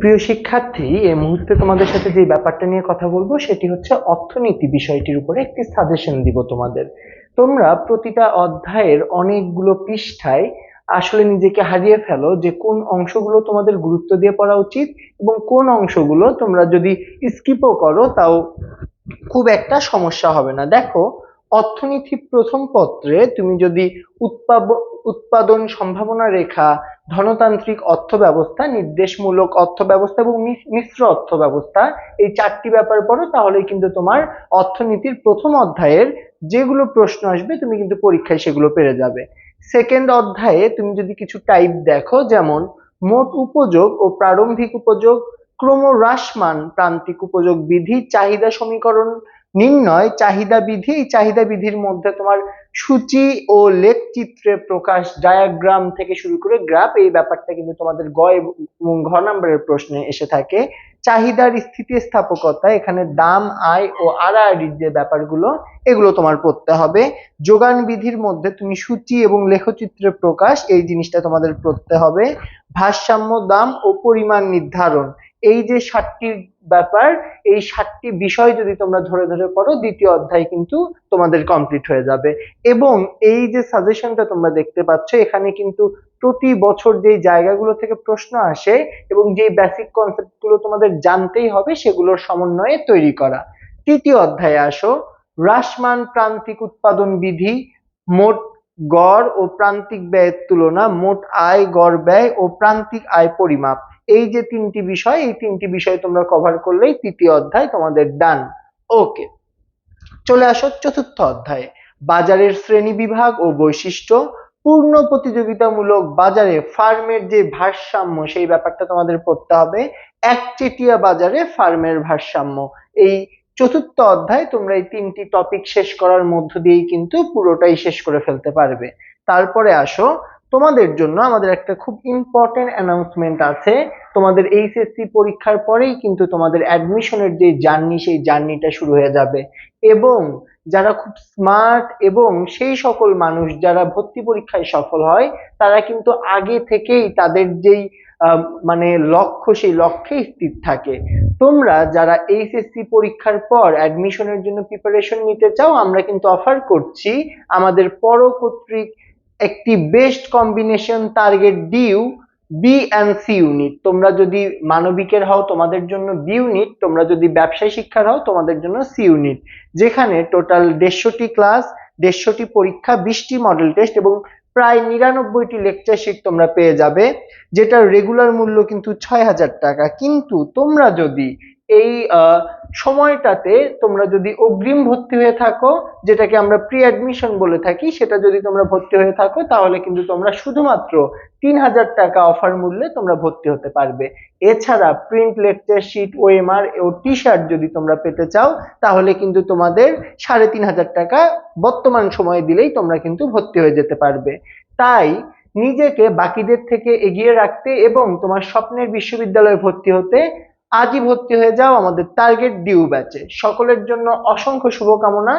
প্রিয় শিক্ষার্থী, এই মুহূর্তে তোমাদের সাথে যে ব্যাপারটা নিয়ে কথা বলব, সেটি হচ্ছে অর্থনীতি বিষয়টির উপরে একটি সাজেশন দিব তোমাদের। তোমরা প্রতিটা অধ্যায়ের অনেকগুলো পৃষ্ঠায় আসলে নিজেকে হারিয়ে ফেলো যে কোন অংশগুলো তোমাদের গুরুত্ব দিয়ে পড়া উচিত এবং কোন অংশগুলো তোমরা যদি স্কিপও করো, তাও খুব একটা সমস্যা হবে না। দেখো, অর্থনীতি প্রথম পত্রে তুমি যদি উৎপাদন সম্ভাবনা রেখা ধনতান্ত্রিক অর্থ ব্যবস্থা নির্দেশমূলক অর্থ ব্যবস্থা এবং মিশ্র অর্থ ব্যবস্থা এই চারটি ব্যাপার পড়ো তাহলে কিন্তু তোমার অর্থনীতির প্রথম অধ্যায়ের যেগুলো প্রশ্ন আসবে, তুমি কিন্তু পরীক্ষায় সেগুলো পেরে যাবে। সেকেন্ড অধ্যায়ে তুমি যদি কিছু টাইপ দেখো, যেমন মোট উপযোগ ও প্রারম্ভিক উপযোগ, ক্রমহ্রাসমান প্রান্তিক উপযোগ বিধি, চাহিদা সমীকরণ নির্ণয় চাহিদা বিধি এই চাহিদা বিধির মধ্যে তোমার সূচি ও লেখচিত্রে প্রকাশ ডায়াগ্রাম থেকে শুরু করে গ্রাফ এই ব্যাপারটা কিন্তু তোমাদের গ এবং ঘ নম্বরের প্রশ্নে এসে থাকে। চাহিদার স্থিতিস্থাপকতা, এখানে দাম, আয় ও আড়াআড়ির যে ব্যাপারগুলো, এগুলো তোমার পড়তে হবে। যোগান বিধির মধ্যে তুমি সূচি এবং লেখচিত্রের প্রকাশ, এই জিনিসটা তোমাদের পড়তে হবে। ভারসাম্য, দাম ও পরিমাণ নির্ধারণ এই যে সাতটি ব্যাপার, এই সাতটি বিষয় যদি তোমরা ধরে ধরে পড়ো, দ্বিতীয় অধ্যায় কিন্তু তোমাদের কমপ্লিট হয়ে যাবে। এবং এই যে সাজেশনটা তোমরা দেখতে পাচ্ছ, এখানে কিন্তু প্রতি বছর যেই জায়গাগুলো থেকে প্রশ্ন আসে এবং যে বেসিক কনসেপ্টগুলো তোমাদের জানতেই হবে, সেগুলোর সমন্বয়ে তৈরি করা। তৃতীয় অধ্যায়ে আসো। হ্রাসমান প্রান্তিক উৎপাদন বিধি মোট গড় ও প্রান্তিক ব্যয়ের তুলনা, মোট আয়, গড় ব্যয় ও প্রান্তিক আয় পরিমাপ। এই যে তিনটি বিষয়, এই তিনটি বিষয় তোমরা কভার করলেই তৃতীয় অধ্যায় তোমাদের ডান ওকে চলে আসো চতুর্থ অধ্যায়ে। বাজারের শ্রেণি বিভাগ ও বৈশিষ্ট্য, পূর্ণ প্রতিযোগিতামূলক বাজারে ফার্মের যে ভারসাম্য, সেই ব্যাপারটা তোমাদের পড়তে হবে। একচেটিয়া বাজারে ফার্মের ভারসাম্য। এই চতুর্থ অধ্যায় তোমরা এই তিনটি টপিক শেষ করার মধ্য দিয়েই কিন্তু পুরোটাই শেষ করে ফেলতে পারবে। তারপরে আসো তোমাদের জন্য আমাদের একটা খুব ইম্পর্টেন্ট অ্যানাউন্সমেন্ট আছে। তোমাদের এইচএসসি পরীক্ষার পরেই কিন্তু তোমাদের অ্যাডমিশনের যে জার্নি সেই জার্নিটা শুরু হয়ে যাবে। এবং যারা খুব স্মার্ট এবং সেই সকল মানুষ যারা ভর্তি পরীক্ষায় সফল হয়, তারা কিন্তু আগে থেকেই তাদের যেই মানে লক্ষ্য, সেই লক্ষ্যে স্থির থাকে। তোমরা যারা এইচএসসি পরীক্ষার পর অ্যাডমিশনের জন্য প্রিপারেশন নিতে চাও, আমরা কিন্তু অফার করছি আমাদের পর কর্তৃক একটি best combination target DU B and C unit তোমরা যদি মানবিকের হও, তোমাদের জন্য বি ইউনিট তোমরা যদি ব্যবসায় শিক্ষার হও, তোমাদের জন্য সি ইউনিট যেখানে টোটাল দেড়শোটি ক্লাস দেড়শোটি পরীক্ষা, বিশটি মডেল টেস্ট এবং প্রায় নিরানব্বইটি লেকচার শিট তোমরা পেয়ে যাবে, যেটার রেগুলার মূল্য কিন্তু ছয় হাজার টাকা। কিন্তু তোমরা যদি এই সময়টাতে তোমরা যদি অগ্রিম ভর্তি হয়ে থাকো, যেটাকে আমরা প্রি অ্যাডমিশন বলে থাকি, সেটা যদি তোমরা ভর্তি হয়ে থাকো, তাহলে কিন্তু তোমরা শুধুমাত্র তিন হাজার টাকা অফার মূল্যে তোমরা ভর্তি হতে পারবে। এছাড়া প্রিন্ট লেকচার শিট ওএমআর ও টি শার্ট যদি তোমরা পেতে চাও, তাহলে কিন্তু তোমাদের সাড়ে তিন হাজার টাকা বর্তমান সময়ে দিলেই তোমরা কিন্তু ভর্তি হয়ে যেতে পারবে। তাই নিজেকে বাকিদের থেকে এগিয়ে রাখতে এবং তোমার স্বপ্নের বিশ্ববিদ্যালয়ে ভর্তি হতে আজই ভর্তি হয়ে যাও আমাদের টার্গেট ডিউ ব্যাচে সকলের জন্য অসংখ্য শুভকামনা।